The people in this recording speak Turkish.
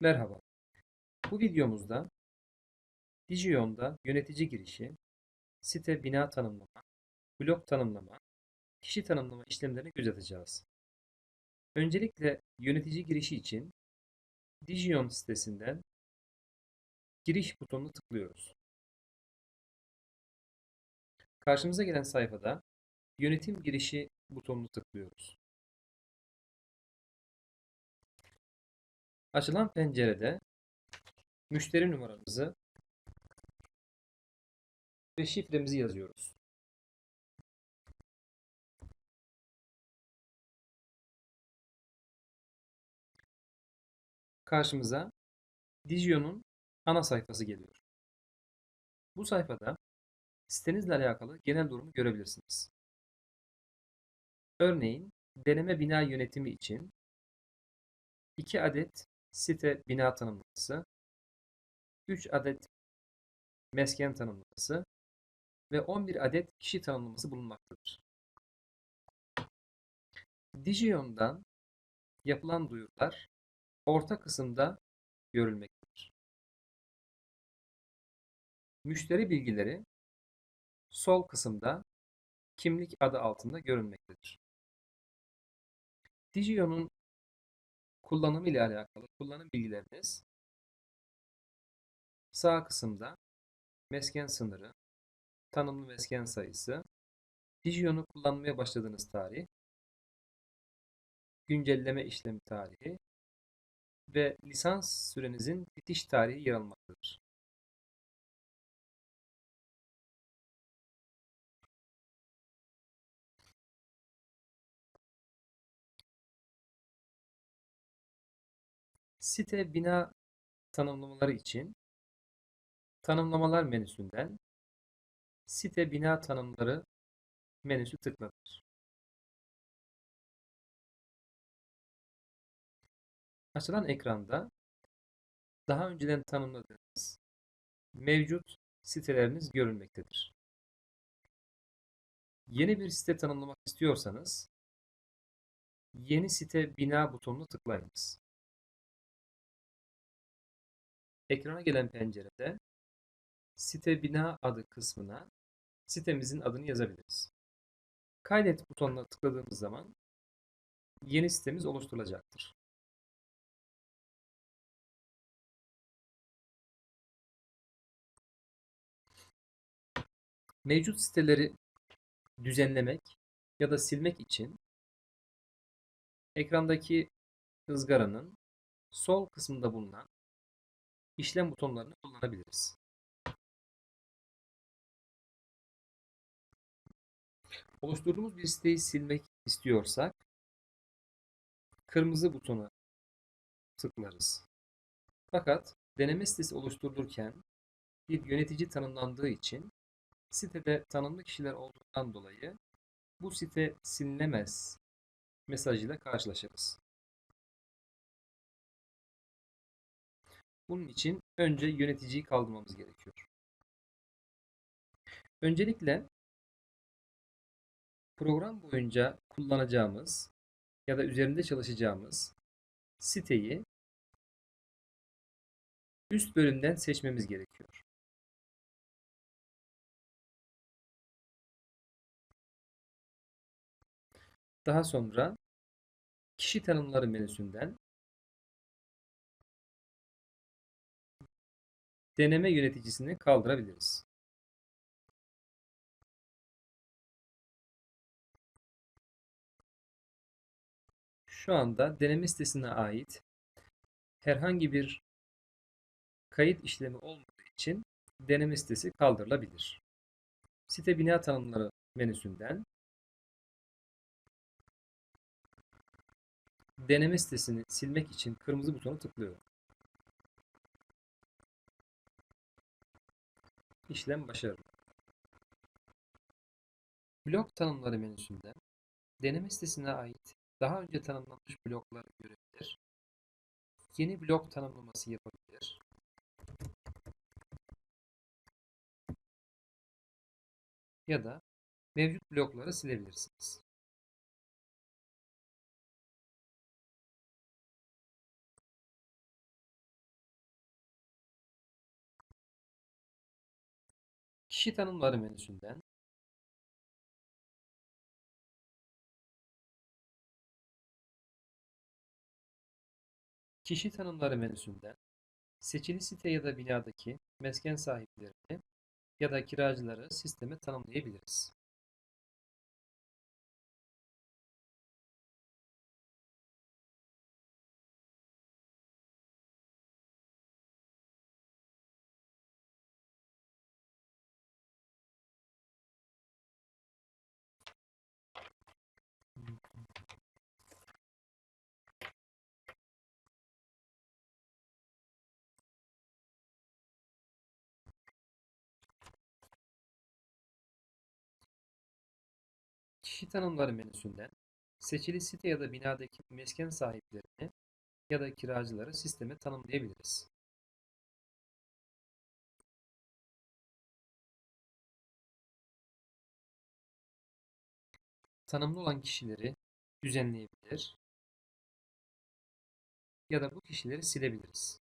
Merhaba. Bu videomuzda Digion'da yönetici girişi, site bina tanımlama, blok tanımlama, kişi tanımlama işlemlerini göz atacağız. Öncelikle yönetici girişi için Digion sitesinden giriş butonuna tıklıyoruz. Karşımıza gelen sayfada yönetim girişi butonunu tıklıyoruz. Açılan pencerede müşteri numaramızı ve şifremizi yazıyoruz. Karşımıza Digion'un ana sayfası geliyor. Bu sayfada sitenizle alakalı genel durumu görebilirsiniz. Örneğin deneme bina yönetimi için 2 adet site bina tanımlaması, 3 adet mesken tanımlaması ve 11 adet kişi tanımlaması bulunmaktadır. Digion'dan yapılan duyurular orta kısımda görülmektedir. Müşteri bilgileri sol kısımda kimlik adı altında görünmektedir. Digion'un kullanımı ile alakalı kullanım bilgileriniz sağ kısımda mesken sınırı, tanımlı mesken sayısı, Digion'u kullanmaya başladığınız tarih, güncelleme işlemi tarihi ve lisans sürenizin bitiş tarihi yer almaktadır. Site bina tanımlamaları için tanımlamalar menüsünden site bina tanımları menüsü tıklanır. Açılan ekranda daha önceden tanımladığınız mevcut siteleriniz görülmektedir. Yeni bir site tanımlamak istiyorsanız yeni site bina butonuna tıklayınız. Ekrana gelen pencerede site bina adı kısmına sitemizin adını yazabiliriz. Kaydet butonuna tıkladığımız zaman yeni sitemiz oluşturulacaktır. Mevcut siteleri düzenlemek ya da silmek için ekrandaki ızgaranın sol kısmında bulunan işlem butonlarını kullanabiliriz. Oluşturduğumuz bir siteyi silmek istiyorsak kırmızı butona tıklarız. Fakat deneme sitesi oluşturulurken bir yönetici tanımlandığı için sitede tanımlı kişiler olduğundan dolayı bu site silinemez mesajıyla karşılaşırız. Bunun için önce yöneticiyi kaldırmamız gerekiyor. Öncelikle program boyunca kullanacağımız ya da üzerinde çalışacağımız siteyi üst bölümden seçmemiz gerekiyor. Daha sonra kişi tanımları menüsünden deneme yöneticisini kaldırabiliriz. Şu anda deneme sitesine ait herhangi bir kayıt işlemi olmadığı için deneme sitesi kaldırılabilir. Site bina tanımları menüsünden deneme sitesini silmek için kırmızı butonu tıklıyorum. İşlem başarılı. Blok tanımları menüsünden deneme sitesine ait daha önce tanımlanmış blokları görebilir. Yeni blok tanımlaması yapabilir. Ya da mevcut blokları silebilirsiniz. Kişi tanımları menüsünden Kişi tanımları menüsünden seçili site ya da binadaki mesken sahiplerini ya da kiracıları sisteme tanımlayabiliriz. Kişi tanımları menüsünden seçili site ya da binadaki mesken sahiplerini ya da kiracıları sisteme tanımlayabiliriz. Tanımlı olan kişileri düzenleyebilir ya da bu kişileri silebiliriz.